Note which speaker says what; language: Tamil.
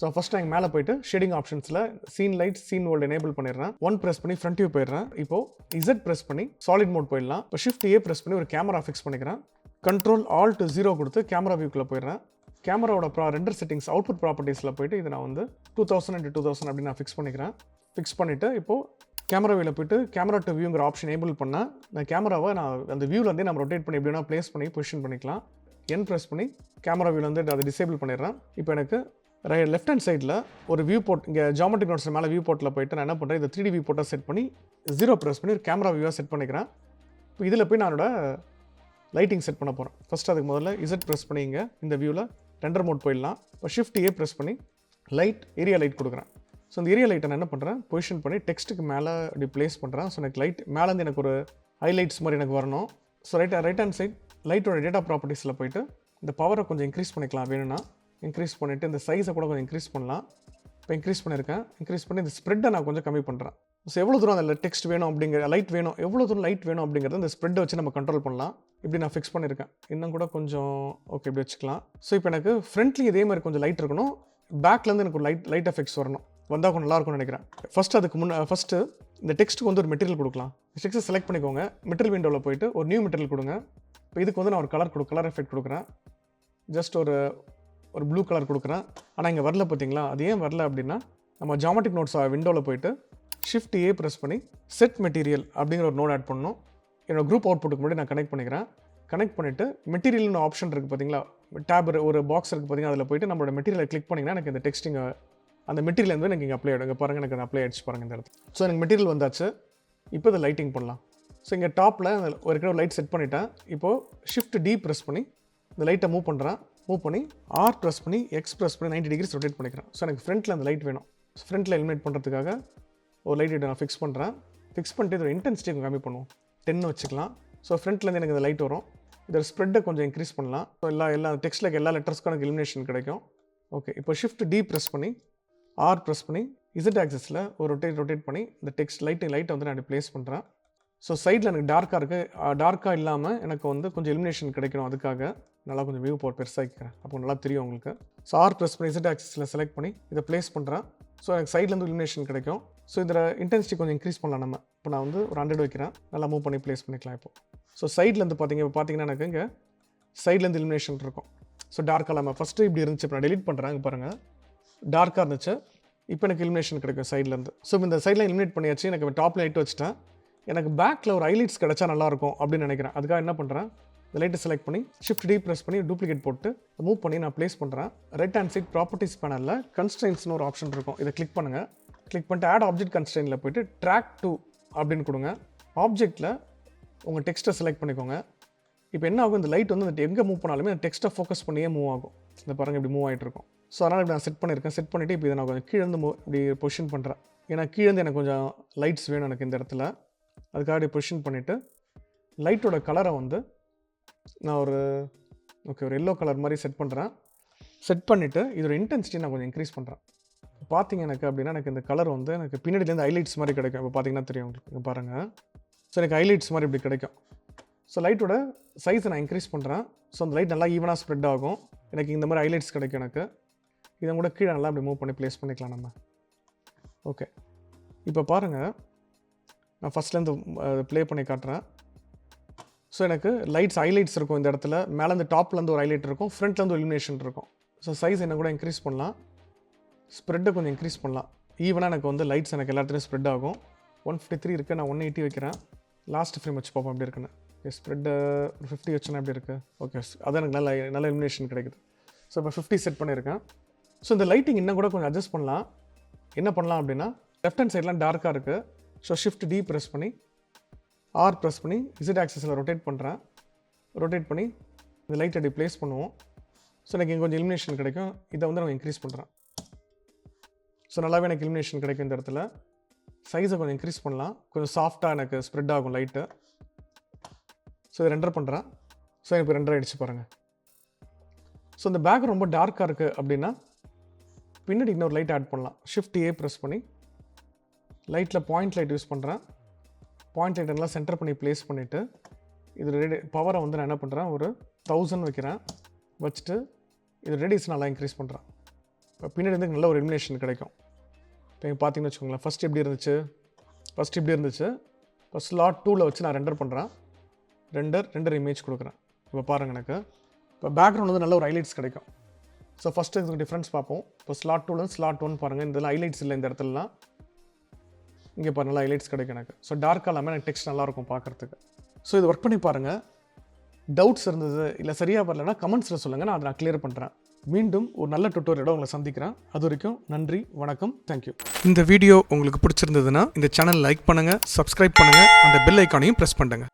Speaker 1: ஸோ ஃபஸ்ட் நான் மேலே போயிட்டு shading ஆப்ஷன்ஸில் scene light scene world enable பண்ணிடுறேன். ஒன் ப்ரெஸ் பண்ணி ஃப்ரண்ட் வியூ போயிடுறேன். இப்போ இசட் ப்ரெஸ் பண்ணி சாலிட் மோட் போயிடலாம். இப்போ ஷிஃப்ட் ஏ ப்ரெஸ் பண்ணி ஒரு கேமரா ஃபிக்ஸ் பண்ணிக்கிறேன். கண்ட்ரோல் ஆல் டு ஜீரோ கொடுத்து கேமரா வியூக்குள்ளே போயிடுறேன். கேமராவோட ப்ரா ரெண்டர் செட்டிங்ஸ் அவுட்புட் ப்ராப்பர்ட்டிஸில் போயிட்டு இதை நான் வந்து two thousand and two thousand அப்படின்னு நான் ஃபிக்ஸ் பண்ணிக்கிறேன் ஃபிக்ஸ் பண்ணிவிட்டு இப்போது கேமரா வியூவில் போயிட்டு கேமரா டு வியூங்கிற ஆப்ஷன் ஏபிள் பண்ணால் நான் கேமராவை நான் அந்த வியூவிலேருந்தே நம்ம ரொட்டேட் பண்ணி எப்படினா ப்ளேஸ் பண்ணி பொசிஷன் பண்ணிக்கலாம். என் ப்ரெஸ் பண்ணி கேமரா வியூவில் வந்து அதை டிசேபிள் பண்ணிடுறேன். இப்போ எனக்கு ரை லெஃப்ட் ஹேண்ட் சைடில் ஒரு வியூ போர்ட் இங்கே ஜாமெட்ரிக் நோட்ஸ் மேலே வியூ போர்ட்டில் போயிட்டு நான் என்ன பண்ணுறேன் இந்த த்ரீ டி வியூ போட்டை செட் பண்ணி ஜீரோ ப்ரெஸ் பண்ணி ஒரு கேமரா வியூவாக செட் பண்ணிக்கிறேன். இப்போ இதில் போய் நான் என்னோட லைட்டிங் செட் பண்ண போகிறேன் ஃபஸ்ட் அதுக்கு முதல்ல இசட் ப்ரெஸ் பண்ணிங்க இந்த வியூவில் ரெண்டர் மோட் போயிடலாம். இப்போ ஷிஃப்ட் ஏ ப்ரெஸ் பண்ணி லைட் ஏரியா லைட் கொடுக்குறேன். ஸோ இந்த ஏரியா லைட்டை நான் என்ன பண்ணுறேன் பொசிஷன் பண்ணி டெக்ஸ்ட்டுக்கு மேலே அப்படி ப்ளேஸ் பண்ணுறேன் ஸோ எனக்கு லைட் மேலேருந்து எனக்கு ஒரு ஹைலைட்ஸ் மாதிரி எனக்கு வரணும். So right right hand side லைட்டோட டேட்டா ப்ராப்பர்ட்டிஸில் போயிட்டு இந்த பவரை கொஞ்சம் இன்க்ரீஸ் பண்ணிக்கலாம் வேணும்னா. இன்க்ரீஸ் பண்ணிவிட்டு இந்த சைஸை கூட கொஞ்சம் இன்க்ரீஸ் பண்ணலாம். இப்போ இன்க்ரீஸ் பண்ணியிருக்கேன் இன்க்ரீஸ் பண்ணி இந்த ஸ்ப்ரெட்டை நான் கொஞ்சம் கம்மி பண்ணுறேன் ஸோ எவ்வளோ தூரம் அதில் டெக்ஸ்ட் வேணும் அப்படிங்கிற லைட் வேணும் எவ்வளோ தூரம் லைட் வேணும் அப்படிங்கிறத இந்த ஸ்ப்ரெட்டை வச்சு நம்ம கண்ட்ரோல் பண்ணலாம். இப்படி நான் ஃபிக்ஸ் பண்ணியிருக்கேன் இன்னும் கூட கொஞ்சம் ஓகே இப்படி வச்சுக்கலாம். ஸோ இப்போ எனக்கு ஃப்ரண்ட்லி இதே மாதிரி கொஞ்சம் லைட் இருக்கணும். பேக்லேருந்து எனக்கு ஒரு லைட் லைட் எஃபெக்ட்ஸ் வரணும். வந்தால் கொஞ்சம் நல்லா இருக்கும்னு நினைக்கிறேன். ஃபஸ்ட் அதுக்கு முன்னே ஃபஸ்ட்டு இந்த டெக்ஸ்ட்டுக்கு வந்து ஒரு மெட்டீரியல் கொடுக்கலாம். டெக்ஸ்ட்டை செலக்ட் பண்ணிக்கோங்க. மெட்டீரியல் விண்டோவில் போயிட்டு ஒரு நியூ மெட்டீரியல் கொடுங்க. இப்போ இதுக்கு வந்து நான் ஒரு கலர் கொடு கலர் எஃபெக்ட் கொடுக்குறேன். ஜஸ்ட் ஒரு ஒரு ப்ளூ கலர் கொடுக்குறேன். ஆனால் இங்கே வரல பார்த்தீங்களா அது ஏன் வரல அப்படின்னா நம்ம ஜாமெட்ரிக் நோட்ஸ் விண்டோவில் போயிட்டு ஷிஃப்ட் ஏ ப்ரெஸ் பண்ணி செட் மெட்டீரியல் அப்படிங்கிற ஒரு நோட் ஆட் பண்ணணும். என்னோடய குரூப் அவுட்புட்டுக்கு முன்னாடி நான் கனெக்ட் பண்ணிக்கிறேன். கனெக்ட் பண்ணிவிட்டு மெட்டீரியல்னு ஆப்ஷன் இருக்குது பார்த்தீங்களா டேப் ஒரு பாக்ஸ் இருக்குது பார்த்தீங்கன்னா அதில் போயிட்டு நம்மளோட மெட்டீரியலை கிளிக் பண்ணிங்கன்னா எனக்கு இந்த டெக்ஸ்டிங் அந்த மெட்டீரியல் வந்து எனக்கு இங்கே அப்ளை ஆகிடும் இங்கே பாருங்கள் எனக்கு அப்ளை ஆகிடுச்சு பாருங்கள் இந்த இடத்துல. ஸோ எனக்கு மெட்டீரியல் வந்தாச்சு. இப்போ இதை லைட்டிங் பண்ணலாம் ஸோ இங்கே டாப்பில் ஒரு கிலோ லைட் செட் பண்ணிட்டேன். இப்போது ஷிஃப்ட் டி ப்ரெஸ் பண்ணி இந்த லைட்டை மூவ் பண்ணுறேன் மூவ் பண்ணி ஆர் ப்ரெஸ் பண்ணி எக்ஸ் ப்ரெஸ் பண்ணி 90 டிகிரிஸ் ரொட்டேட் பண்ணிக்கிறேன். ஸோ எனக்கு ஃப்ரண்ட்டில் அந்த லைட் வேணும். ஃப்ரண்ட்டில் எலிமினேட் பண்ணுறதுக்காக ஒரு லைட் நான் ஃபிக்ஸ் பண்ணுறேன் ஃபிக்ஸ் பண்ணிட்டு இதோட இன்டென்சிட்டி கம்மி பண்ணுவோம். டென்னு வச்சுக்கலாம். ஸோ ஃப்ரண்ட்லேருந்து எனக்கு இந்த லைட் வரும். இதோட ஸ்ப்ரெட்டை கொஞ்சம் இன்க்ரீஸ் பண்ணலாம். ஸோ எல்லா எல்லா டெக்ஸ்ட்டில் எல்லா லெட்டர்ஸ்க்கும் எனக்கு இலிமினேஷன் கிடைக்கும். ஓகே இப்போ ஷிஃப்ட் டி ப்ரெஸ் பண்ணி ஆர் ப்ரெஸ் பண்ணி இசட் ஆக்சஸில் ஒரு ரொட்டேட் ரொட்டேட் பண்ணி இந்த டெக்ஸ்ட் லைட்டு லைட்டை வந்து நான் ப்ளேஸ் பண்ணுறேன் ஸோ சைடில் எனக்கு டார்க்காக இருக்குது டார்க்காக இல்லாமல் எனக்கு வந்து கொஞ்சம் எலிமினேஷன் கிடைக்கணும் அதுக்காக. நல்லா கொஞ்சம் வியூ போட் பெருசாகிக்கிறேன் அப்போ நல்லா தெரியும் உங்களுக்கு. ஸோ ஆர் ப்ரெஸ் பண்ணி இசட் ஆக்சஸில் செலக்ட் பண்ணி இதை ப்ளேஸ் பண்ணுறேன் ஸோ எனக்கு சைட்லேருந்து இலிமினேஷன் கிடைக்கும். ஸோ இதில் இன்டென்சிட்டி கொஞ்சம் இன்க்ரீஸ் பண்ணலாம் நம்ம. இப்போ நான் வந்து ஒரு ஹண்ட்ரட் வைக்கிறேன். நல்லா மூவ் பண்ணி ப்ளேஸ் பண்ணிக்கலாம் இப்போ. ஸோ சைட்லேருந்து பார்த்தீங்க இப்போ பார்த்தீங்கன்னா எனக்கு இங்கே சைட்லேருந்து எலிமினேஷன் இருக்கும். ஸோ டார்க்காக இல்லாமல் ஃபஸ்ட்டு இப்படி இருந்துச்சு. இப்போ நான் டெலிட் பண்ணுறேன் பாருங்கள் டார்க்காக இருந்துச்சு. இப்போ எனக்கு எலிமினேஷன் கிடைக்கும் சைட்லேருந்து ஸோ இந்த சைடில் இலிமினேட் பண்ணியாச்சு. எனக்கு டாப் லைட் வச்சுட்டேன். எனக்கு பேக்கில் ஒரு ஐலைட்ஸ் கிடச்சா நல்லாயிருக்கும் அப்படின்னு நினைக்கிறேன். அதுக்காக என்ன பண்ணுறேன் இந்த லைட்டை செலக்ட் பண்ணி ஷிஃப்ட் டி ப்ரெஸ் பண்ணி டூப்ளிகேட் போட்டு மூவ் பண்ணி நான் ப்ளேஸ் பண்ணுறேன் ரெட் ஹேண்ட் சைட் ப்ராப்பர்ட்டிஸ் பேனலில் கன்ஸ்ட்ரெயின்ஸ்னு ஒரு ஆப்ஷன் இருக்கும். இதை கிளிக் பண்ணுங்கள் கிளிக் பண்ணிட்டு ஆட் ஆப்ஜெக்ட் கன்ஸ்ட்ரெயினில் போயிட்டு ட்ராக் டூ அப்படின்னு கொடுங்க. ஆப்ஜெக்ட்டில் உங்கள் டெக்ஸ்ட்டை செலக்ட் பண்ணிக்கோங்க. இப்போ என்ன ஆகும்? இந்த லைட் வந்து எங்கே மூவ் பண்ணாலுமே அந்த டெக்ஸ்ட்டை ஃபோக்கஸ் பண்ணியே மூவ் ஆகும். இந்த பாருங்க இப்படி மூவ் ஆகிட்டு இருக்கும். ஸோ அதனால் இப்படி நான் செட் பண்ணியிருக்கேன். செட் பண்ணிவிட்டு இப்போ இதை நான் கொஞ்சம் கீழே இருந்து இப்படி பொசிஷன் பண்ணுறேன் ஏன்னா கீழே இருந்து எனக்கு கொஞ்சம் லைட்ஸ் வேணும் எனக்கு இந்த இடத்துல. அதுக்காக இப்படி பொசிஷன் பண்ணிவிட்டு லைட்டோட கலரை வந்து நான் ஒரு ஓகே ஒரு எல்லோ கலர் மாதிரி செட் பண்ணுறேன் செட் பண்ணிவிட்டு இதோட இன்டென்சிட்டி நான் கொஞ்சம் இன்க்ரீஸ் பண்ணுறேன் பார்த்தீங்க எனக்கு அப்படின்னா எனக்கு இந்த கலர் வந்து எனக்கு பின்னாடிலேருந்து ஹைலைட்ஸ் மாதிரி கிடைக்கும். இப்போ பார்த்தீங்கன்னா தெரியும் உங்களுக்கு. பாருங்கள் ஸோ எனக்கு ஹைலைட்ஸ் மாதிரி இப்படி கிடைக்கும். ஸோ லைட்டோட சைஸை நான் இன்க்ரீஸ் பண்ணுறேன் ஸோ அந்த லைட் நல்லா ஈவனாக ஸ்ப்ரெட் ஆகும். எனக்கு இந்த மாதிரி ஹைலைட்ஸ் கிடைக்கும் எனக்கு. இதை கூட கீழே நல்லா அப்படி மூவ் பண்ணி ப்ளேஸ் பண்ணிக்கலாம் நம்ம. ஓகே இப்போ பாருங்கள் நான் ஃபஸ்ட்லேருந்து ப்ளே பண்ணி காட்டுறேன். ஸோ எனக்கு லைட்ஸ் ஹைலைட்ஸ் இருக்கும் இந்த இடத்துல. மேலேருந்து டாப்லேருந்து ஒரு ஹைலைட் இருக்கும். ஃப்ரண்ட்லேருந்து ஒரு இலுமினேஷன் இருக்கும். ஸோ சைஸ் என்ன கூட இன்க்ரீஸ் பண்ணலாம். ஸ்ப்ரெட்டை கொஞ்சம் இன்க்ரீஸ் பண்ணலாம். ஈவனாக எனக்கு வந்து லைட்ஸ் எனக்கு எல்லாத்துலேயும் ஸ்ப்ரெட் ஆகும். ஒன் ஃபிஃப்டி த்ரீ இருக்குது நான் ஒன் எயிட்டி வைக்கிறேன். லாஸ்ட் ஃப்ரேம் வச்சு பார்ப்போம் எப்படி இருக்குன்னு. ஸ்ப்ரெட்டு ஒரு ஃபிஃப்டி வச்சுனா எப்படி இருக்குது ஓகே அதான் எனக்கு நல்ல நல்ல இலுமினேஷன் கிடைக்குது. ஸோ இப்போ ஃபிஃப்டி செட் பண்ணியிருக்கேன். ஸோ இந்த லைட்டிங் இன்னும் கூட கொஞ்சம் அட்ஜஸ்ட் பண்ணலாம். என்ன பண்ணலாம் அப்படின்னா லெஃப்ட் ஹேண்ட் சைட்லாம் டார்க்காக இருக்குது ஸோ ஷிஃப்ட் டி ப்ரெஸ் பண்ணி ஆர் ப்ரெஸ் பண்ணி இசட் ஆக்சஸில் ரொட்டேட் பண்ணுறேன் ரொட்டேட் பண்ணி இந்த லைட் அப்படி ப்ளேஸ் பண்ணுவோம். ஸோ எனக்கு இங்கே கொஞ்சம் இலிமினேஷன் கிடைக்கும். இதை வந்து நான் இன்க்ரீஸ் பண்ணுறேன் ஸோ நல்லாவே எனக்கு இலிமினேஷன் கிடைக்கும் இந்த இடத்துல. சைஸை கொஞ்சம் இன்க்ரீஸ் பண்ணலாம். கொஞ்சம் சாஃப்டாக எனக்கு ஸ்ப்ரெட் ஆகும் லைட்டு ஸோ இதை ரெண்டர் பண்ணுறேன் ஸோ எனக்கு ரெண்டர் ஆகிடுச்சு பாருங்கள் ஸோ இந்த பேக் ரொம்ப டார்க்காக இருக்குது அப்படின்னா பின்னாடி இன்னொரு லைட் ஆட் பண்ணலாம். ஷிஃப்ட் ஏ ப்ரெஸ் பண்ணி லைட்டில் பாயிண்ட் லைட் யூஸ் பண்ணுறேன் பாயிண்ட் லைட் எல்லாம் சென்டர் பண்ணி ப்ளேஸ் பண்ணிவிட்டு இது ரெடி பவரை வந்து நான் என்ன பண்ணுறேன் ஒரு தௌசண்ட் வைக்கிறேன். வச்சுட்டு இது ரெடிஸ் நல்லா இன்க்ரீஸ் பண்ணுறேன் இப்போ பின்னாடி இருந்து நல்ல ஒரு இலுமினேஷன் கிடைக்கும். இப்போ இங்கே பார்த்தீங்கன்னு வச்சுக்கோங்களேன் ஃபஸ்ட் எப்படி இருந்துச்சு? ஃபஸ்ட் இப்படி இருந்துச்சு. இப்போ ஸ்லாட் டூவில் வச்சு நான் ரெண்டர் பண்ணுறேன் ரெண்டர் ரெண்டர் இமேஜ் கொடுக்குறேன். இப்போ பாருங்கள் எனக்கு. இப்போ பேக்ரவுண்ட் வந்து நல்ல ஒரு ஹைலைட்ஸ் கிடைக்கும். ஸோ ஃபஸ்ட்டு இதுக்கு டிஃப்ரென்ஸ் பார்ப்போம். இப்போ ஸ்லாட் டூவில் ஸ்லாட் ஒன் பாருங்கள் இந்த ஹைலைட்ஸ் இல்லை இந்த இடத்துலலாம். இங்கே பாரு நல்லா ஹைலைட்ஸ் கிடைக்கும் எனக்கு. ஸோ டார்க்காக இல்லாமல் எனக்கு டெக்ஸ்ட் நல்லாயிருக்கும் பார்க்குறதுக்கு ஸோ இது ஒர்க் பண்ணி பாருங்கள் டவுட்ஸ் இருந்தது இல்லை சரியாக வரலன்னா கமெண்ட்ஸில் சொல்லுங்கள் நான் அதை நான் கிளியர் பண்ணுறேன் மீண்டும் ஒரு நல்ல டுட்டோரியலோட உங்களை சந்திக்கிறேன். அது வரைக்கும் நன்றி வணக்கம் தேங்க்யூ இந்த வீடியோ உங்களுக்கு பிடிச்சிருந்ததுன்னா இந்த சேனல் லைக் பண்ணுங்கள் சப்ஸ்கிரைப் பண்ணுங்கள் அந்த பெல் ஐக்கானையும் ப்ரெஸ் பண்ணுங்கள்